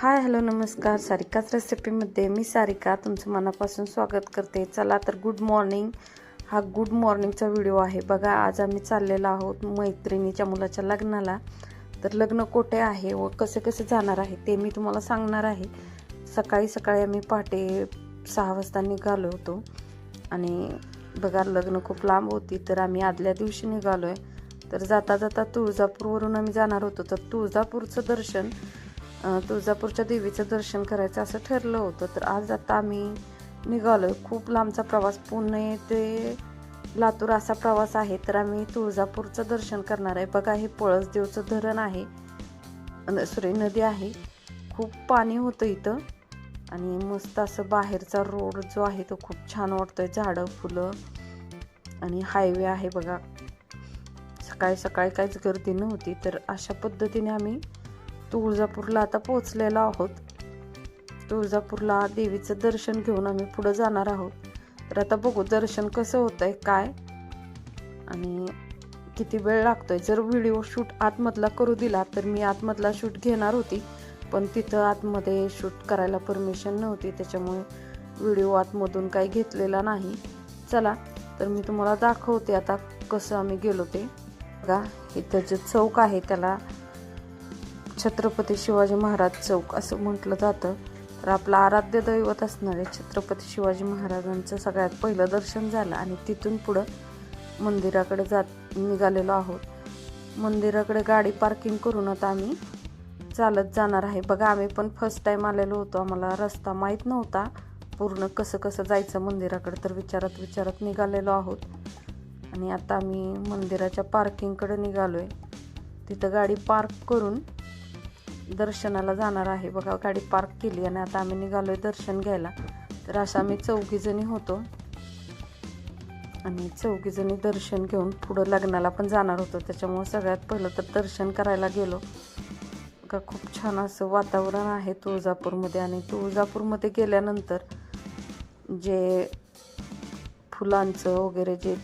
Hi hello नमस्कार. सारिकाच रेसिपीमध्ये मी सारिका तुमचं मनापासून स्वागत करते. चला तर गुड मॉर्निंग. हा गुड मॉर्निंगचा व्हिडिओ आहे. बघा आज आम्ही चाललेलो आहोत मैत्रिणीच्या मुलाच्या लग्नाला. तर लग्न कोठे आहे व कसे कसे जाणार आहे ते मी तुम्हाला सांगणार आहे. सकाळी सकाळी आम्ही पहाटे सहा वाजता निघालो होतो. आणि बघा लग्न खूप लांब होती तर आम्ही आदल्या दिवशी निघालो आहे तर जाता जाता तुळजापूरवरून आम्ही जाणार होतो. तर तुळजापूरचं दर्शन तुळजापूरच्या देवीचं दर्शन करायचं असं ठरलं होतं. तर आज आता आम्ही निघालो खूप लांबचा प्रवास पुणे ते लातूर असा प्रवास आहे. तर आम्ही तुळजापूरचं दर्शन करणार आहे. बघा हे पळसदेवचं धरण आहे. सॉरी नदी आहे. खूप पाणी होतं इथं. आणि मस्त असं बाहेरचा रोड जो आहे तो खूप छान वाटतोय. झाडं फुलं आणि हायवे आहे बघा. सकाळी सकाळी काहीच गर्दी नव्हती. तर अशा पद्धतीने आम्ही तुळजापूरला आता पोहोचलेलो आहोत. तुळजापूरला देवीचं दर्शन घेऊन आम्ही पुढं जाणार आहोत. तर आता बघू दर्शन कसं होतं आहे काय? आणि किती वेळ लागतोय? जर व्हिडिओ शूट आतमधला करू दिला तर मी आतमधला शूट घेणार होती. पण तिथं आतमध्ये शूट करायला परमिशन नव्हती त्याच्यामुळे व्हिडिओ आतमधून काही घेतलेला नाही. चला तर मी तुम्हाला दाखवते आता कसं आम्ही गेलो ते. बघा इथं जे चौक आहे त्याला छत्रपती शिवाजी महाराज चौक असं म्हटलं जातं. तर आपलं आराध्य दैवत असणारे छत्रपती शिवाजी महाराजांचं सगळ्यात पहिलं दर्शन झालं आणि तिथून पुढं मंदिराकडे जात निघालेलो आहोत. मंदिराकडे गाडी पार्किंग करून आता आम्ही चालत जाणार आहे. बघा आम्ही पण फर्स्ट टाईम आलेलो होतो. आम्हाला रस्ता माहीत नव्हता. पूर्ण कसं कसं जायचं मंदिराकडे तर विचारत विचारत निघालेलो आहोत. आणि आता आम्ही मंदिराच्या पार्किंगकडे निघालो आहे तिथं गाडी पार्क करून दर्शनाला जाणार आहे. बघा गाडी पार्क केली आणि आता आम्ही निघालोय दर्शन घ्यायला. तर असं आम्ही चौघीजणी होतो. आणि चौघीजणी दर्शन घेऊन पुढं लग्नाला पण जाणार होतो. त्याच्यामुळं सगळ्यात पहिलं तर दर्शन करायला गेलो. का खूप छान असं वातावरण आहे तुळजापूरमध्ये. आणि तुळजापूरमध्ये गेल्यानंतर जे फुलांचं वगैरे जे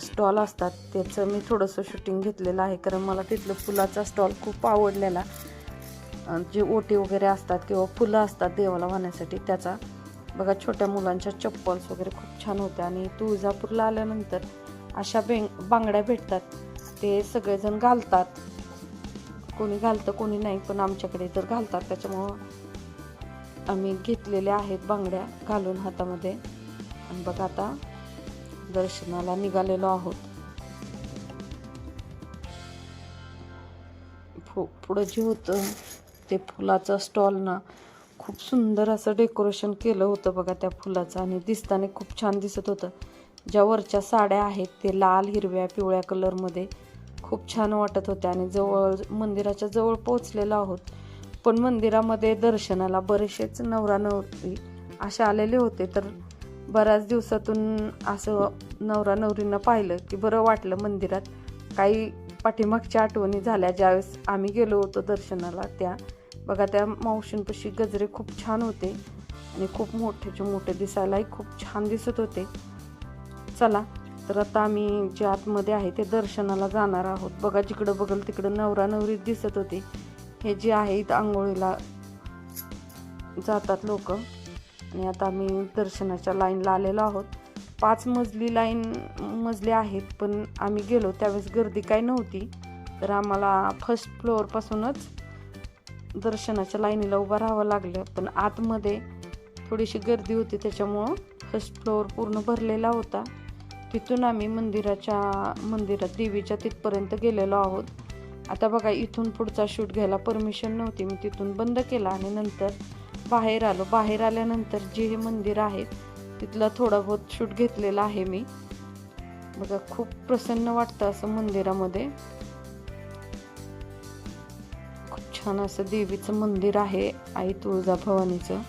स्टॉल असतात त्याचं मी थोडंसं शूटिंग घेतलेलं आहे. कारण मला तिथलं फुलाचा स्टॉल खूप आवडलेला. जे ओटी वगैरे असतात किंवा फुलं असतात देवाला वाहण्यासाठी त्याचा बघा छोट्या मुलांच्या चप्पल्स वगैरे खूप छान होत्या. आणि तुळजापूरला आल्यानंतर अशा बेंग बांगड्या भेटतात. ते सगळेजण घालतात. कोणी घालतं कोणी नाही पण आमच्याकडे तर घालतात. त्याच्यामुळं आम्ही घेतलेल्या आहेत बांगड्या घालून हातामध्ये. आणि बघा आता दर्शनाला निघालेलो आहोत. पुढं जे होतं ते फुलाचं स्टॉल ना खूप सुंदर असं डेकोरेशन केलं होतं बघा त्या फुलाचं आणि दिसताना खूप छान दिसत होतं. ज्या वरच्या साड्या आहेत ते लाल हिरव्या पिवळ्या कलरमध्ये खूप छान वाटत होत्या आणि जवळ मंदिराच्या जवळ पोचलेलो आहोत. पण मंदिरामध्ये दर्शनाला बरेचसेच नवरा नवरी असे आलेले होते. तर बऱ्याच दिवसातून असं नवरा नवरींना पाहिलं की बरं वाटलं मंदिरात काही पाठीमागच्या आठवणी झाल्या. ज्यावेळेस आम्ही गेलो होतो दर्शनाला त्या बघा त्या मावशींपाशी गजरे खूप छान होते आणि खूप मोठेचे मोठे दिसायलाही खूप छान दिसत होते. चला तर आता आम्ही जे आतमध्ये आहे ते दर्शनाला जाणार आहोत. बघा जिकडं बघल तिकडं नवरा नवरी दिसत होते. हे जे आहे इथं आंघोळीला जातात लोक. आणि आता आम्ही दर्शनाच्या लाईनला आलेलो आहोत. पाच मजली लाईन मजले आहेत पण आम्ही गेलो. त्यावेळेस गर्दी काही नव्हती. तर आम्हाला फर्स्ट फ्लोअरपासूनच दर्शनाच्या लाईनीला उभं राहावं लागलं पण आतमध्ये थोडीशी गर्दी होती त्याच्यामुळं फर्स्ट फ्लोअर पूर्ण भरलेला होता. तिथून आम्ही मंदिराच्या मंदिरात देवीच्या तिथपर्यंत गेलेलो आहोत. आता बघा इथून पुढचा शूट घ्यायला परमिशन नव्हती मी तिथून बंद केला आणि नंतर बाहेर आलो. बाहेर आल्यानंतर जे हे मंदिर आहे तिथला थोडा बहुत शूट घेतलेला आहे मी. बघा खूप प्रसन्न वाटतं असं मंदिरामध्ये. छान असं देवीचं मंदिर आहे आई तुळजाभवानीचं.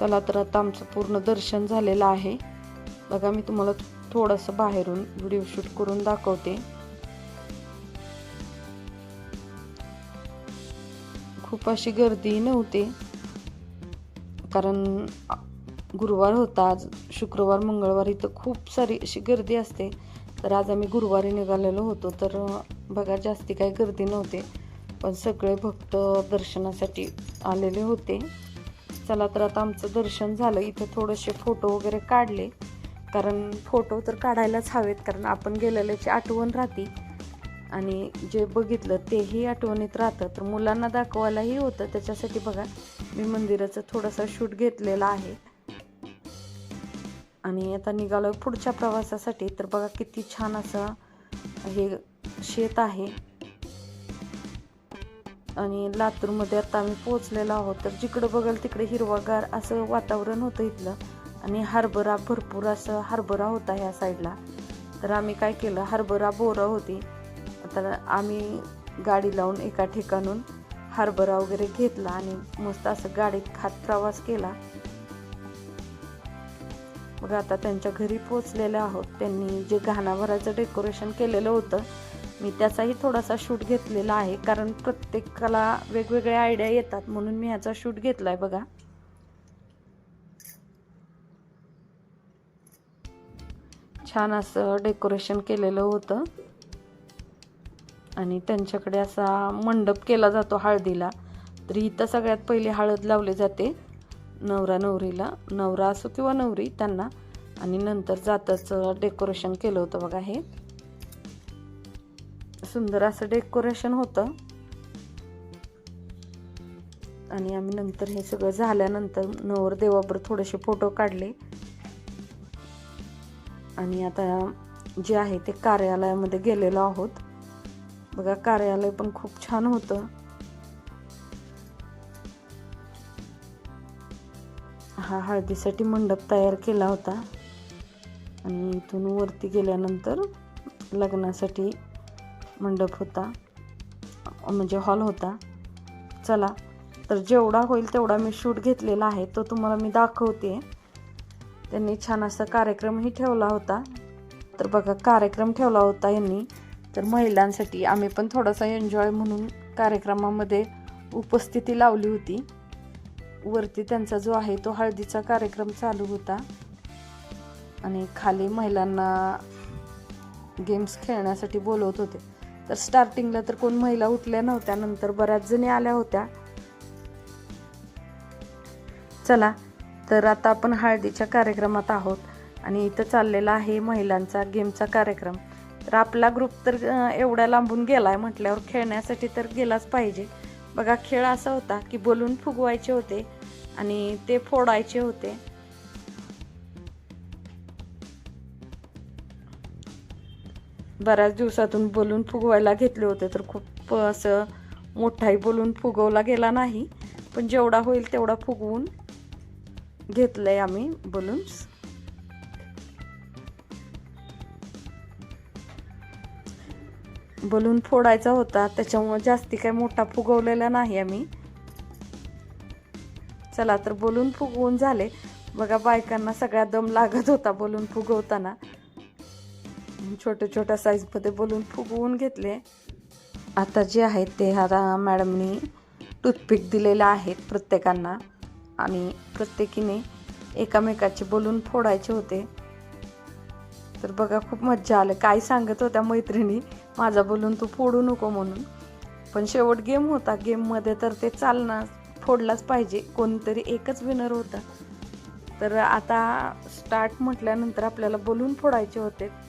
चला तर आता आमचं पूर्ण दर्शन झालेलं आहे. बघा मी तुम्हाला थोडंसं बाहेरून व्हिडिओ शूट करून दाखवते. खूप अशी गर्दी नव्हती कारण गुरुवार होता आज शुक्रवार मंगळवार इथं खूप सारी अशी गर्दी असते. तर आज आम्ही गुरुवारी निघालेलो होतो तर बघा जास्ती काही गर्दी नव्हते. पण सगळे भक्त दर्शनासाठी आलेले होते. चला तर आता आमचं दर्शन झालं. इथे थोडेसे फोटो वगैरे काढले. कारण फोटो तर काढायलाच हवेत. कारण आपण गेलेल्याची आठवण राहते. आणि जे बघितलं तेही आठवणीत राहतं. तर मुलांना दाखवायलाही होतं. त्याच्यासाठी बघा मी मंदिराचं थोडासा शूट घेतलेला आहे. आणि आता निघालो पुढच्या प्रवासासाठी. तर बघा किती छान असं हे शेत आहे. आणि लातूरमध्ये आता आम्ही पोहोचलेलो आहोत. तर जिकडं बघल तिकडे हिरवागार असं वातावरण होतं इथलं. आणि हरभरा भरपूर असं हरभरा होता ह्या साईडला. तर आम्ही काय केलं हरभरा बोरं होती. तर आम्ही गाडी लावून एका ठिकाणून हरभरा वगैरे घेतला आणि मस्त असं गाडीत खात प्रवास केला. मग आता त्यांच्या घरी पोचलेले आहोत. त्यांनी जे घाणाभराचं डेकोरेशन केलेलं होतं मी त्याचाही थोडासा शूट घेतलेला आहे कारण प्रत्येकाला वेगवेगळ्या आयडिया येतात म्हणून मी ह्याचा शूट घेतला आहे बघा. छान असं डेकोरेशन केलेलं होतं. आणि त्यांच्याकडे असा मंडप केला जातो हळदीला. तर इथं सगळ्यात पहिले हळद लावली जाते नवरा नवरीला. नवरा असो किंवा नवरी त्यांना. आणि नंतर जाताचं डेकोरेशन केलं होतं बघा हे. सुंदर असं डेकोरेशन होतं. आणि आम्ही नंतर हे सगळं झाल्यानंतर नवरदेवाबर थोडेसे फोटो काढले. आणि आता जे आहे ते कार्यालयामध्ये गेलेलो आहोत. बघा कार्यालय पण खूप छान होतं. हा हळदीसाठी मंडप तयार केला होता. आणि इथून वरती गेल्यानंतर लग्नासाठी मंडप होता. म्हणजे हॉल होता. चला तर जेवढा होईल तेवढा मी शूट घेतलेला आहे. तो तुम्हाला मी दाखवते. त्यांनी छान असा कार्यक्रमही ठेवला होता. तर बघा कार्यक्रम ठेवला होता यांनी. तर महिलांसाठी आम्ही पण थोडासा एन्जॉय म्हणून कार्यक्रमामध्ये उपस्थिती लावली होती. वरती त्यांचा जो आहे तो हळदीचा कार्यक्रम चालू होता. आणि खाली महिलांना गेम्स खेळण्यासाठी बोलवत होते. तर स्टार्टिंगला तर कोण महिला उठल्या नव्हत्या नंतर बऱ्याच जणी आल्या होत्या. चला तर आता आपण हळदीच्या कार्यक्रमात आहोत आणि इथं चाललेला आहे महिलांचा गेमचा कार्यक्रम. तर आपला ग्रुप तर एवढा एवढ्या लांबून आहे म्हटल्यावर खेळण्यासाठी तर गेलाच पाहिजे. बघा खेळ असा होता की बोलून फुगवायचे होते आणि ते फोडायचे होते. बऱ्याच दिवसातून बोलून फुगवायला घेतले होते तर खूप असं मोठाही बोलून फुगवला गेला नाही. पण जेवढा होईल तेवढा फुगवून घेतलं आहे आम्ही बलून्स बलून फोडायचा होता त्याच्यामुळे जास्ती काही मोठा फुगवलेला नाही आम्ही. चला तर बलून फुगवून झाले. बघा बायकांना सगळ्या दम लागत होता बलून फुगवताना. छोट्या छोट्या साईजमध्ये बोलून फुगवून घेतले. आता जे आहेत ते ह्या मॅडमनी टूथपिक दिलेलं आहेत प्रत्येकांना. आणि प्रत्येकीने एकामेकाचे बोलून फोडायचे होते. तर बघा खूप मज्जा आलं. काय सांगत होत्या मैत्रिणी माझा बोलून तू फोडू नको म्हणून. पण शेवट गेम होता. गेममध्ये तर ते चालणार फोडलाच पाहिजे. कोणतरी एकच विनर होता. तर आता स्टार्ट म्हटल्यानंतर आपल्याला बोलून फोडायचे होते.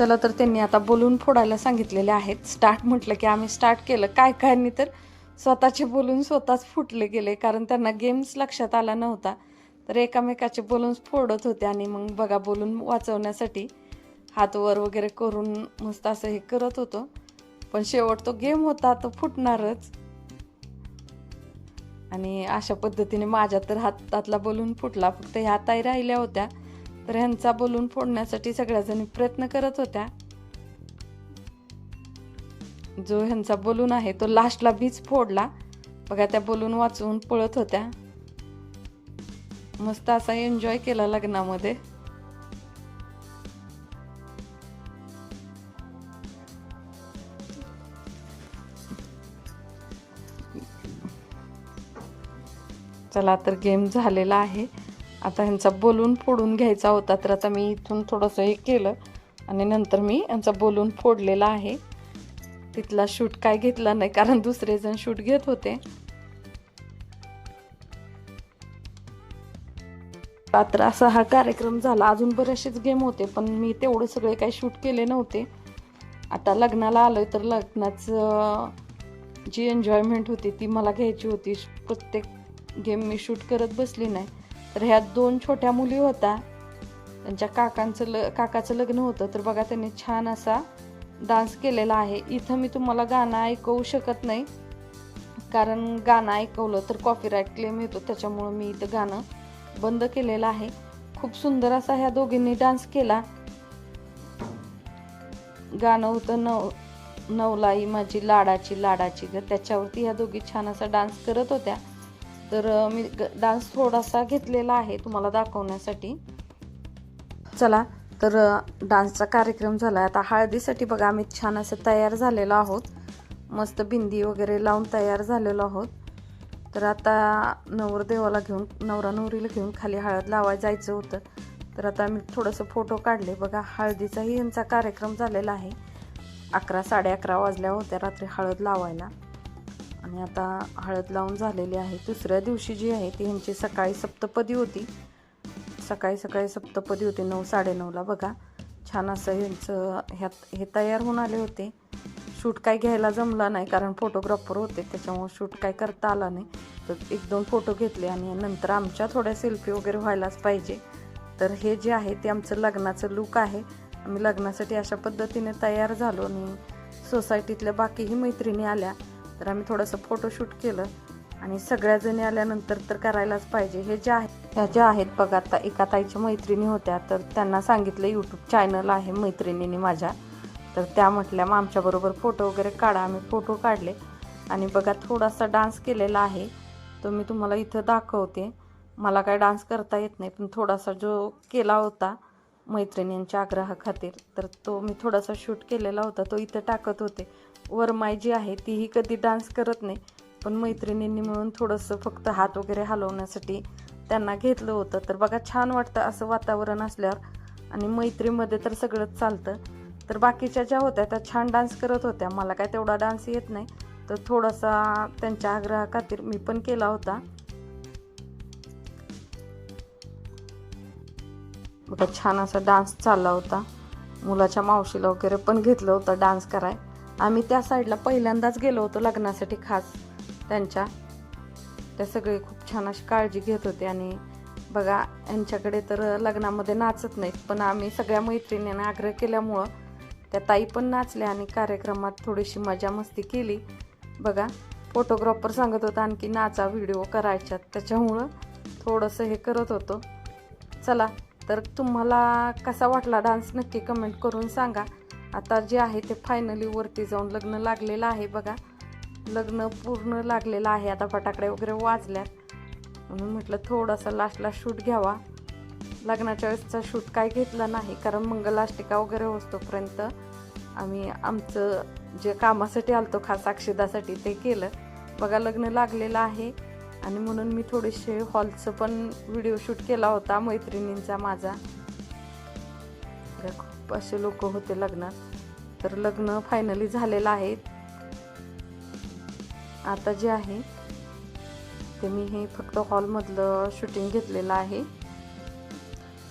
चला तर त्यांनी आता बोलून फोडायला सांगितलेले आहेत. स्टार्ट म्हटलं की आम्ही स्टार्ट केलं. काय कायनी तर स्वतःचे बोलून स्वतःच फुटले गेले. कारण त्यांना गेम्स लक्षात आला नव्हता. तर एकामेकाचे बोलून फोडत होते आणि मग बघा बोलून वाचवण्यासाठी हात वर वगैरे करून मस्त असं हे करत होतो. पण शेवट तो गेम होता तो फुटणारच. आणि अशा पद्धतीने माझ्या तर हातातला बोलून फुटला. फक्त ह्या ताई राहिल्या होत्या. तर ह्यांचा बलून फोडण्यासाठी सगळ्याजणी प्रयत्न करत होत्या. जो ह्यांचा बलून आहे तो लास्टला बीच फोडला. बघा त्या बलून वाचवून पळत होत्या. मस्त असा एन्जॉय केला लग्नामध्ये. चला तर गेम झालेला आहे. आता ह्यांचा बोलून फोडून घ्यायचा होता तर आता मी इथून थोडंसं हे केलं आणि नंतर मी यांचा बोलून फोडलेला आहे. तिथला शूट काय घेतला नाही कारण दुसरे जण शूट घेत होते. रात्र असा हा कार्यक्रम झाला. अजून बरेचसेच गेम होते पण मी तेवढे सगळे काही शूट केले नव्हते. आता लग्नाला आलोय तर लग्नाचं जी एन्जॉयमेंट होती ती मला घ्यायची होती. प्रत्येक गेम मी शूट करत बसली नाही. तर ह्या दोन छोट्या मुली होत्या. त्यांच्या काकांचं ल काकाचं लग्न होतं. तर बघा त्यांनी छान असा डान्स केलेला आहे. इथं मी तुम्हाला गाणं ऐकवू शकत नाही कारण गाणं ऐकवलं तर कॉपीराईट क्लेम येतो. त्याच्यामुळं मी इथं गाणं बंद केलेलं आहे. खूप सुंदर असा ह्या दोघींनी डान्स केला. गाणं होतं नव नवलाई माझी लाडाची लाडाची ग. त्याच्यावरती ह्या दोघी छान असा डान्स करत होत्या. तर मी डान्स थोडासा घेतलेला आहे तुम्हाला दाखवण्यासाठी. चला तर डान्सचा कार्यक्रम झाला आता हळदीसाठी बघा आम्ही छान असं तयार झालेलो आहोत. मस्त बिंदी वगैरे लावून तयार झालेलो आहोत. तर आता नवरदेवाला घेऊन नवरा नवरीला घेऊन खाली हळद लावायला जायचं होतं. तर आता मी थोडंसं फोटो काढले. बघा हळदीचाही यांचा कार्यक्रम झालेला आहे. अकरा साडे अकरा वाजल्या होत्या रात्री हळद लावायला. आणि आता हळद लावून झालेली आहे. दुसऱ्या दिवशी जी आहे ती ह्यांची सकाळी सप्तपदी होती. सकाळी सकाळी सप्तपदी होती नऊ साडेनऊला बघा छान असं ह्यांचं ह्यात हे तयार होऊन आले होते. शूट काय घ्यायला जमला नाही कारण फोटोग्राफर होते त्याच्यामुळे शूट काय करता आला नाही. तर एक दोन फोटो घेतले आणि नंतर आमच्या थोड्या सेल्फी वगैरे व्हायलाच पाहिजे. तर हे जे आहे ते आमचं लग्नाचं लुक आहे. आम्ही लग्नासाठी अशा पद्धतीने तयार झालो आणि सोसायटीतल्या बाकीही मैत्रिणी आल्या. तर आम्ही थोडंसं फोटोशूट केलं. आणि सगळ्याजणी आल्यानंतर तर करायलाच पाहिजे. हे जे आहे ह्या ज्या आहेत बघा आता एका ताईच्या मैत्रिणी होत्या. तर त्यांना सांगितलं यूट्यूब चॅनल आहे मैत्रिणीने माझ्या. तर त्या म्हटल्या मग आमच्याबरोबर फोटो वगैरे काढा. आम्ही फोटो काढले. आणि बघा थोडासा डान्स केलेला आहे. तो मी तुम्हाला इथं दाखवते. मला काय डान्स करता येत नाही पण थोडासा जो केला होता मैत्रिणींच्या आग्रहाखातीर. तर तो मी थोडासा शूट केलेला होता तो इथं टाकत होते. वरमाई जी आहे तीही कधी डान्स करत नाही. पण मैत्रिणींनी मिळून थोडंसं फक्त हात वगैरे हलवण्यासाठी त्यांना घेतलं होतं. तर बघा छान वाटतं असं वातावरण असल्यावर. आणि मैत्रीमध्ये तर सगळंच चालतं. तर बाकीच्या ज्या होत्या त्या छान डान्स करत होत्या. मला काय तेवढा डान्स येत नाही. तर थोडासा त्यांच्या आग्रहाखातीर मी पण केला होता. मोठा छान असा डान्स चालला होता. मुलाच्या मावशीला वगैरे पण घेतलं होतं डान्स कराय. आम्ही त्या साईडला पहिल्यांदाच गेलो होतो लग्नासाठी खास. त्यांच्या. त्या सगळे खूप छान अशी काळजी घेत होते आणि बघा यांच्याकडे तर लग्नामध्ये नाचत नाहीत पण आम्ही सगळ्या मैत्रिणींना आग्रह केल्यामुळं त्या ताई पण नाचल्या आणि कार्यक्रमात थोडीशी मजा मस्ती केली. बघा फोटोग्राफर सांगत होता आणखी नाचा व्हिडिओ करायच्यात त्याच्यामुळं थोडंसं हे करत होतो. चला तर तुम्हाला कसा वाटला डान्स नक्की कमेंट करून सांगा. आता जे आहे ते फायनली वरती जाऊन लग्न लागलेलं आहे बघा. लग्न पूर्ण लागलेलं आहे. आता फटाकडे वगैरे वाजल्यात. म्हणून म्हटलं थोडासा लास्टला शूट घ्यावा. लग्नाच्या वेळेसचा शूट काय घेतला नाही. कारण मंगलाष्टिका वगैरे होतोपर्यंत आम्ही आमचं जे कामासाठी आलतो खास अक्षदासाठी ते केलं. बघा लग्न लागलेलं आहे. आणि म्हणून मी थोडेसे हॉलचं पण व्हिडिओ शूट केला होता मैत्रिणींचा माझा. खूप असे लोक होते लग्नात तर लग्न फायनली झालेलं आहे. आता जे आहे ते मी हे फक्त हॉलमधलं शूटिंग घेतलेलं आहे.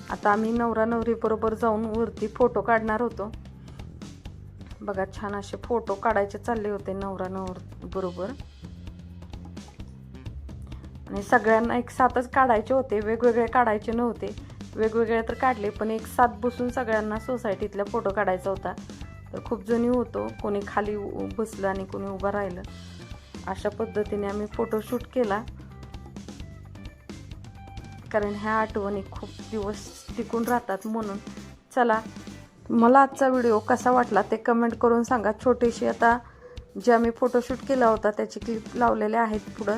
आता आम्ही नवरा नवरीबरोबर जाऊन वरती फोटो काढणार होतो. बघा छान असे फोटो काढायचे चालले होते नवरा नवर बरोबर. आणि सगळ्यांना एक साथच काढायचे होते वेगवेगळे काढायचे नव्हते. वेगवेगळे तर काढले पण एक साथ बसून सगळ्यांना सोसायटीतल्या फोटो काढायचा होता. तर खूप जणी होतो कोणी खाली उ- बसलं आणि कोणी उभं राहिलं. अशा पद्धतीने आम्ही फोटोशूट केला. कारण ह्या आठवणी खूप दिवस टिकून राहतात म्हणून. चला मला आजचा व्हिडिओ कसा वाटला ते कमेंट करून सांगा. छोटीशी आता जे आम्ही फोटोशूट केला होता त्याची क्लिप लावलेले आहेत पुढं.